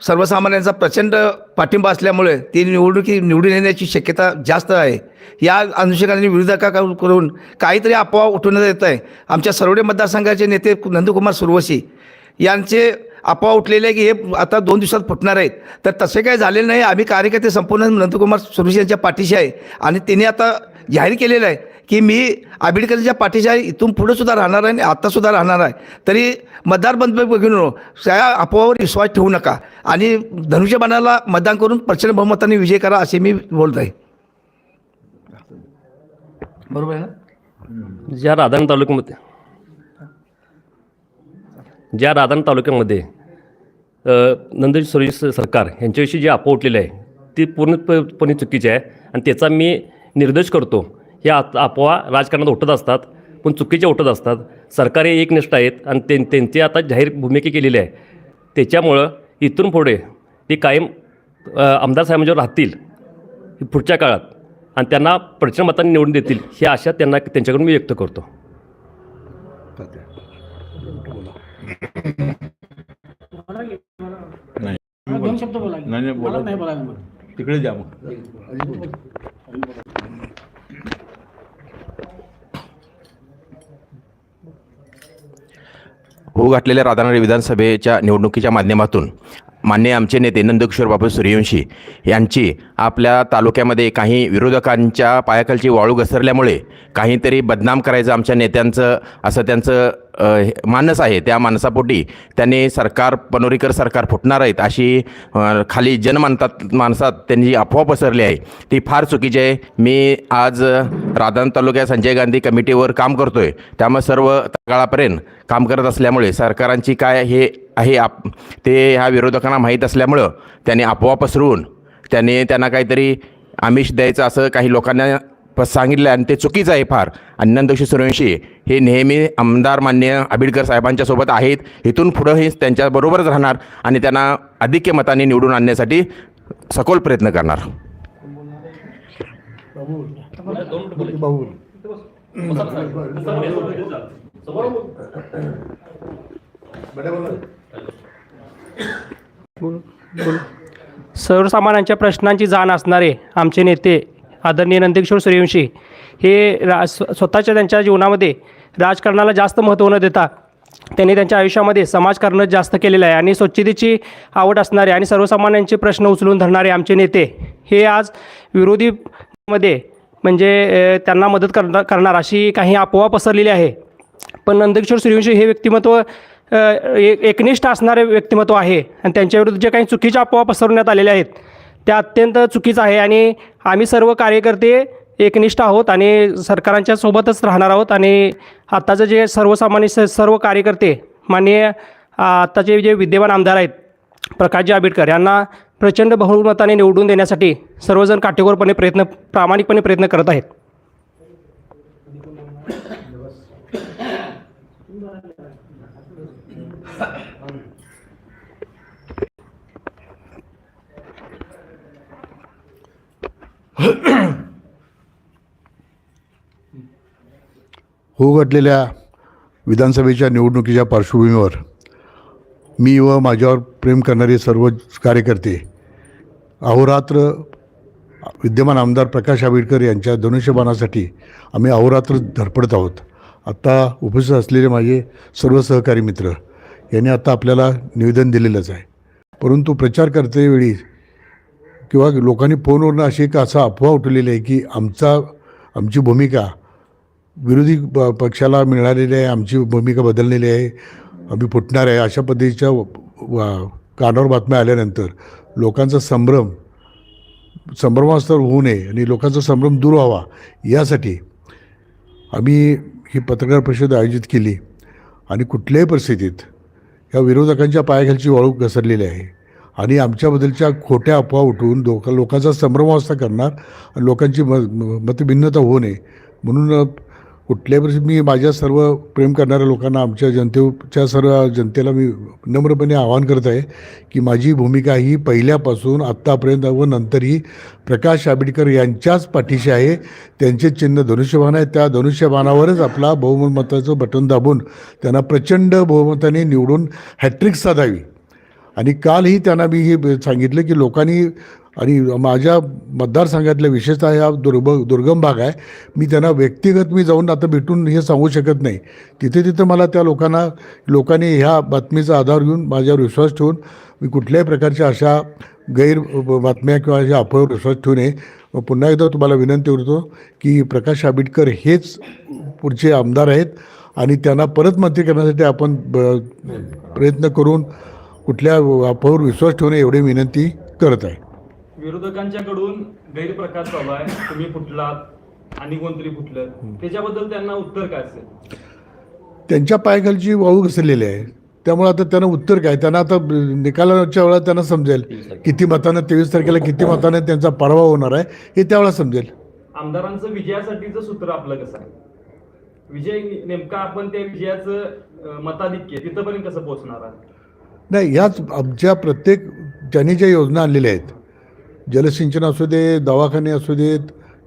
सर्वसामान्यांचा प्रचंड पाठिंबा असल्यामुळे ती निवडणुकी निवडून येण्याची शक्यता जास्त आहे. या अनुषंगाने विरोधकाकडून काहीतरी अफवा उठवण्यात येत आहे. आमच्या सरवडे मतदारसंघाचे नेते नंदकुमार सुरवशी यांचे अफवा उठलेले आहे की हे आता दोन दिवसात फुटणार आहेत. तर तसे काही झालेलं नाही. आम्ही कार्यकर्ते संपूर्ण नंदकुमार सुरवशी यांच्या पाठीशी आहे आणि तिने आता जाहीर केलेलं आहे की मी आंबेडकरच्या पाठीशी आहे इथून पुढे सुद्धा राहणार आहे आणि आत्तासुद्धा राहणार आहे. तरी मतदार बंद घेऊन त्या अफवावर विश्वास ठेवू नका आणि धनुष्यबाणाला मतदान करून प्रचंड बहुमताने विजय करा असे मी बोलत आहे. बरोबर आहे ना? ज्या राधान तालुक्यामध्ये ज्या राधान तालुक्यामध्ये नंदन सर्व्हिस सरकार यांच्याविषयी जे अफवा उठलेली आहे ती पूर्णपणे चुकीची आहे. आणि त्याचा मी निर्देश करतो. ह्या अफ- अफवा राजकारणात उठत असतात पण चुकीच्या उठत असतात. सरकार हे एकनिष्ठ आहेत आणि त्यां त्यांची आता जाहीर भूमिका केलेली आहे. त्याच्यामुळं इथून पुढे ते कायम आमदार साहेबांच्यावर राहतील पुढच्या काळात. आणि त्यांना प्रचंड मतांनी निवडून देतील ही आशा त्यांना त्यांच्याकडून मी व्यक्त करतो. दोन शब्द बोला. की. नाही, नाही, बोला. मला नाही बोलायला मग. तिकडे जा मग. होऊ घातलेल्या राधानगरी विधानसभेच्या निवडणुकीच्या माध्यमातून मान्य आमचे नेते नंदकिशोर बाबू सूर्यवंशी यांची आपल्या तालुक्यामध्ये काही विरोधकांच्या पायाखालची वाळू घसरल्यामुळे काहीतरी बदनाम करायचं आमच्या नेत्यांचं असं त्यांचं मानस आहे त्या माणसापोटी त्यांनी सरकार पनोरीकर सरकार फुटणार आहेत अशी खाली जन माणसात त्यांनी अफवा पसरली आहे. ती फार चुकीची आहे. मी आज राधान तालुक्यात संजय गांधी कमिटीवर काम करतो आहे त्यामुळे सर्व तळागाळापर्यंत काम करत असल्यामुळे सरकारांची काय हे आहे आप ते ह्या विरोधकांना माहीत असल्यामुळं त्यांनी अफवा पसरवून त्यांनी त्यांना काहीतरी आमिष द्यायचं असं काही लोकांना प सांगितलं आणि ते चुकीचं आहे फार. आणि नंदोशी सूर्यवंशी हे नेहमी आमदार मान्य आंबेडकर साहेबांच्या सोबत आहेत. इथून पुढं हे त्यांच्याबरोबरच राहणार आणि त्यांना अधिक्य मताने निवडून आणण्यासाठी सखोल प्रयत्न करणार. सर्वसामान्यांच्या प्रश्नांची जाण असणारे आमचे नेते आदरणीय नंदकिशोर सूर्यवंशी हे रा स्वतःच्या त्यांच्या जीवनामध्ये राजकारणाला जास्त महत्त्व न देता त्यांनी त्यांच्या आयुष्यामध्ये समाजकारण जास्त केलेलं आहे आणि स्वच्छतेची आवड असणारे आणि सर्वसामान्यांचे प्रश्न उचलून धरणारे आमचे नेते हे आज विरोधीमध्ये म्हणजे त्यांना मदत करणार करणार अशी काही अफवा पसरलेली आहे. पण नंदकिशोर सूर्यवंशी हे व्यक्तिमत्व एक एकनिष्ठ असणारे व्यक्तिमत्व आहे आणि त्यांच्याविरुद्ध जे काही चुकीच्या अफवा पसरवण्यात आलेल्या आहेत त्या अत्यंत चुकीचं आहे आणि आम्ही सर्व कार्यकर्ते एकनिष्ठ आहोत आणि सरकारांच्या सोबतच राहणार आहोत आणि आत्ताचं जे सर्वसामान्य स सर्व कार्यकर्ते माननीय आत्ताचे जे विद्यमान आमदार आहेत प्रकाशजी आंबेडकर यांना प्रचंड बहुमताने निवडून देण्यासाठी सर्वजण काटेकोरपणे प्रयत्न प्रामाणिकपणे प्रयत्न करत आहेत. होऊ घडलेल्या विधानसभेच्या निवडणुकीच्या पार्श्वभूमीवर मी व माझ्यावर प्रेम करणारे सर्व कार्यकर्ते अहोरात्र विद्यमान आमदार प्रकाश आंबेडकर यांच्या धनुष्यबाणासाठी आम्ही अहोरात्र धडपडत आहोत. आत्ता उपस्थित असलेले माझे सर्व सहकारी मित्र यांनी आता आपल्याला निवेदन दिलेलंच आहे. परंतु प्रचार करतेवेळी किंवा लोकांनी फोनवरनं अशी एक असा अफवा उठवलेली आहे की आमचा आमची भूमिका विरोधी प पक्षाला मिळालेली आहे आमची भूमिका बदललेली आहे आम्ही फुटणार आहे अशा पद्धतीच्या वा- कानावर बातम्या आल्यानंतर लोकांचा संभ्रम संभ्रमास्तर होऊ नये आणि लोकांचा संभ्रम दूर व्हावा यासाठी आम्ही ही पत्रकार परिषद आयोजित केली आणि कुठल्याही परिस्थितीत या विरोधकांच्या पायाखालची वाळू घसरलेली आहे. आणि आमच्याबद्दलच्या खोट्या अफवा उठवून लोक लोकांचा संभ्रमावस्था करणार आणि लोकांची म म- मतभिन्नता होऊ नये म्हणून कुठल्याही मी माझ्या सर्व प्रेम करणाऱ्या लोकांना आमच्या जनतेच्या सर्व जनतेला मी नम्रपणे आवाहन करत आहे की माझी भूमिका ही पहिल्यापासून आत्तापर्यंत व नंतरही प्रकाश आंबेडकर यांच्याच पाठीशी आहे. त्यांचे चिन्ह धनुष्यबाण आहे. त्या धनुष्यबाणावरच आपला बहुमतमताचं बटन दाबून त्यांना प्रचंड बहुमताने निवडून हॅट्रिक साधावी. आणि कालही त्यांना मी हे सांगितलं की लोकांनी आणि माझ्या मतदारसंघातल्या विशेषतः ह्या दुर्भ दुर्गम भाग आहे. मी त्यांना व्यक्तिगत मी जाऊन आता भेटून हे सांगू शकत नाही. तिथे तिथं मला त्या लोकांना लोकांनी ह्या बातमीचा आधार घेऊन माझ्यावर विश्वास ठेवून मी कुठल्याही प्रकारच्या अशा गैर बातम्या किंवा अशा अफवावर विश्वास ठेवू नये. पुन्हा एकदा तुम्हाला विनंती करतो की प्रकाश आंबेडकर हेच पुढचे आमदार आहेत आणि त्यांना परत मंत्री करण्यासाठी आपण ब- प्रयत्न करून कुठल्या अफवावर विश्वास ठेवणे एवढी विनंती करत आहे. विरोधकांच्याकडून गैरप्रकार चालू आहे. तुम्ही फुटलात आणि कोणतरी फुटलं. त्याच्याबद्दल त्यांना उत्तर काय असेल? त्यांच्या पायाखालची वाळू घसरलेली आहे. त्यामुळे आता त्यांना उत्तर काय? त्यांना आता निकालाच्या वेळा त्यांना समजेल. किती मतानं तेवीस तारखेला किती मतानं त्यांचा पराभव होणार आहे हे त्यावेळेला समजेल. आमदारांचं विजयासाठीचं सूत्र आपलं कसं आहे? विजय नेमका आपण त्या विजयाचं मताधिक्य तिथंपर्यंत कसं पोहोचणार आहे? नाही ह्याच आमच्या प्रत्येक ज्यांनी ज्या योजना आणलेल्या आहेत जलसिंचन असू दे दवाखाने असू देत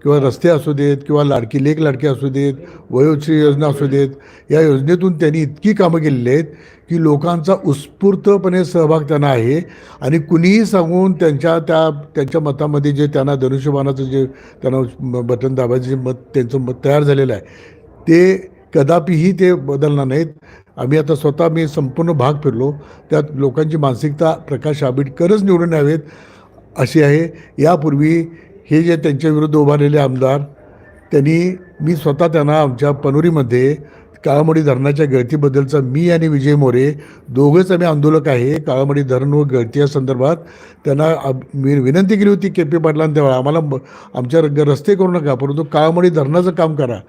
किंवा रस्ते असू देत किंवा लाडकी लेख लाडकी असू देत वयोश्री योजना असू देत या योजनेतून त्यांनी इतकी कामं केलेली आहेत की लोकांचा उत्स्फूर्तपणे सहभाग त्यांना आहे. आणि कुणीही सांगून त्यांच्या त्या त्यांच्या मतामध्ये जे त्यांना धनुष्यबाणाचं जे त्यांना म- बटन दाबायचं जे मत त्यांचं मत तयार झालेलं आहे ते कदापिही ते बदलणार नाहीत. आम्ही आता स्वतः मी संपूर्ण भाग फिरलो. त्यात लोकांची मानसिकता प्रकाश आंबेडकरच निवडून यावेत अशी आहे. यापूर्वी हे जे त्यांच्या विरुद्ध उभारलेले आमदार त्यांनी मी स्वतः त्यांना आमच्या पनोरीमध्ये काळामडी धरणाच्या गळतीबद्दलचा मी आणि विजय मोरे दोघंच आम्ही आंदोलक आहे. काळामडी धरण व गळती या संदर्भात त्यांना मी विनंती केली होती के पी पाटलांना तेव्हा आम्हाला आमच्या रस्ते करू नका परंतु काळामडी धरणाचं काम करा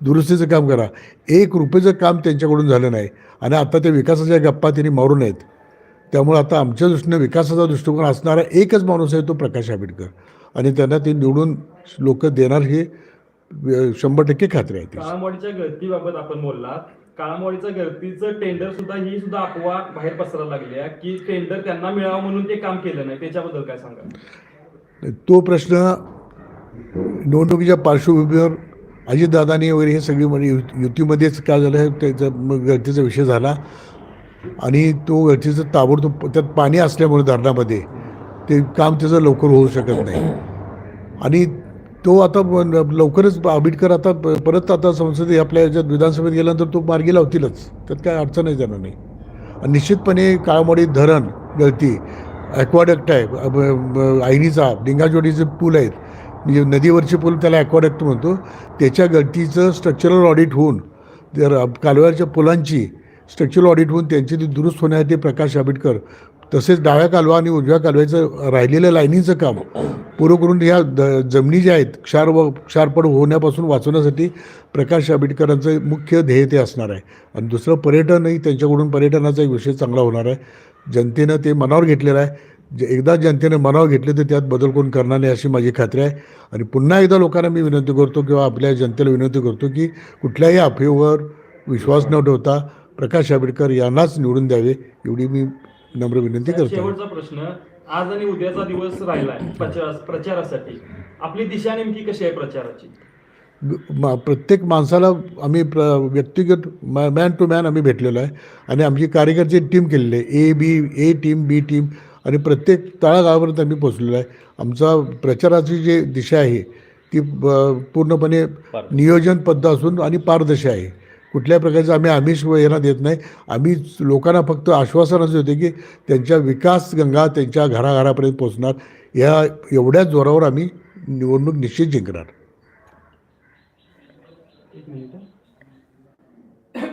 दुरुस्तीचं काम करा. एक रुपयेचं काम त्यांच्याकडून झालं नाही आणि आता ते विकासाच्या गप्पा त्यांनी मारू नयेत त्यामुळे आता आमच्या दृष्टीने विकासाचा दृष्टिकोन असणारा एकच माणूस आहे तो प्रकाश आंबेडकर. आणि त्यांना ते निवडून लोक देणार हे शंभर टक्के खात्री आहे. काळामवाडीच्या गळतीबाबत आपण बोललात. काळामवाडीच्या गळतीचं टेंडर सुद्धा ही सुद्धा अफवा बाहेर पसरायला लागली आहे की टेंडर त्यांना मिळावं म्हणून ते काम केलं नाही. त्याच्याबद्दल काय सांगा तो प्रश्न निवडणुकीच्या पार्श्वभूमीवर अजितदादांनी वगैरे हे सगळी म्हणजे यु- युतीमध्येच काय झालं आहे त्याचा मग गळतीचा विषय झाला. आणि तो गळतीचं ताबडतोब त्यात पाणी असल्यामुळे धरणामध्ये ते काम त्याचं लवकर होऊ शकत नाही. आणि तो आता लवकरच आंबेडकर आता प- परत आता संसदेत आपल्या याच्यात विधानसभेत गेल्यानंतर तो मार्गी लावतीलच. त्यात काय अडचणच जाणार नाही. आणि निश्चितपणे काळामोडी धरण गळती ॲक्वाडक्ट आहे. आईनीचा डिंगाजोडीचे पूल आहेत. म्हणजे नदीवरचे पूल त्याला ॲक्वाडक्ट म्हणतो. त्याच्या गळतीचं स्ट्रक्चरल ऑडिट होऊन जर कालव्याच्या पुलांची स्ट्रक्चरल ऑडिट होऊन त्यांची ती दुरुस्त होण्यासाठी प्रकाश आंबेडकर तसेच डाव्या कालवा आणि उजव्या कालव्याचं राहिलेलं लाईनीचं काम पूर्ण करून ह्या द जमिनी ज्या आहेत क्षार व क्षारपड होण्यापासून वाचवण्यासाठी प्रकाश आंबेडकरांचं मुख्य ध्येय ते असणार आहे. आणि दुसरं पर्यटनही त्यांच्याकडून पर्यटनाचा एक विषय चांगला होणार आहे. जनतेनं ते मनावर घेतलेलं आहे. जे एकदा जनतेनं मनावर घेतले तर त्यात बदल कोण करणार नाही अशी माझी खात्री आहे. आणि पुन्हा एकदा लोकांना मी विनंती करतो किंवा आपल्या जनतेला विनंती करतो की कुठल्याही अफवेवर विश्वास न ठेवता प्रकाश आंबेडकर यांनाच निवडून द्यावे एवढी मी नम्र विनंती करतो. शेवटचा प्रश्न आज आणि उद्याचा दिवस राहिलाय प्रचार प्रचारासाठी. आपली दिशा नेमकी कशी आहे प्रचाराची? प्रत्येक माणसाला आम्ही प्र व्यक्तिगत मॅन टू मॅन आम्ही भेटलेलो आहे. आणि आमची कार्यकर्ते टीम केलेली आहे. A B A team B team आणि प्रत्येक तळागाळापर्यंत आम्ही पोचलेलो आहे. आमचा प्रचाराची जी दिशा आहे ती पूर्णपणे नियोजनबद्ध असून आणि पारदर्शी आहे. कुठल्या प्रकारचं आम्ही आमिष यांना देत नाही. आम्ही लोकांना फक्त आश्वासनच देते की त्यांच्या विकास गंगा त्यांच्या घराघरापर्यंत पोचणार या एवढ्याच जोरावर आम्ही निवडणूक निश्चित जिंकणार. एक मिनिट.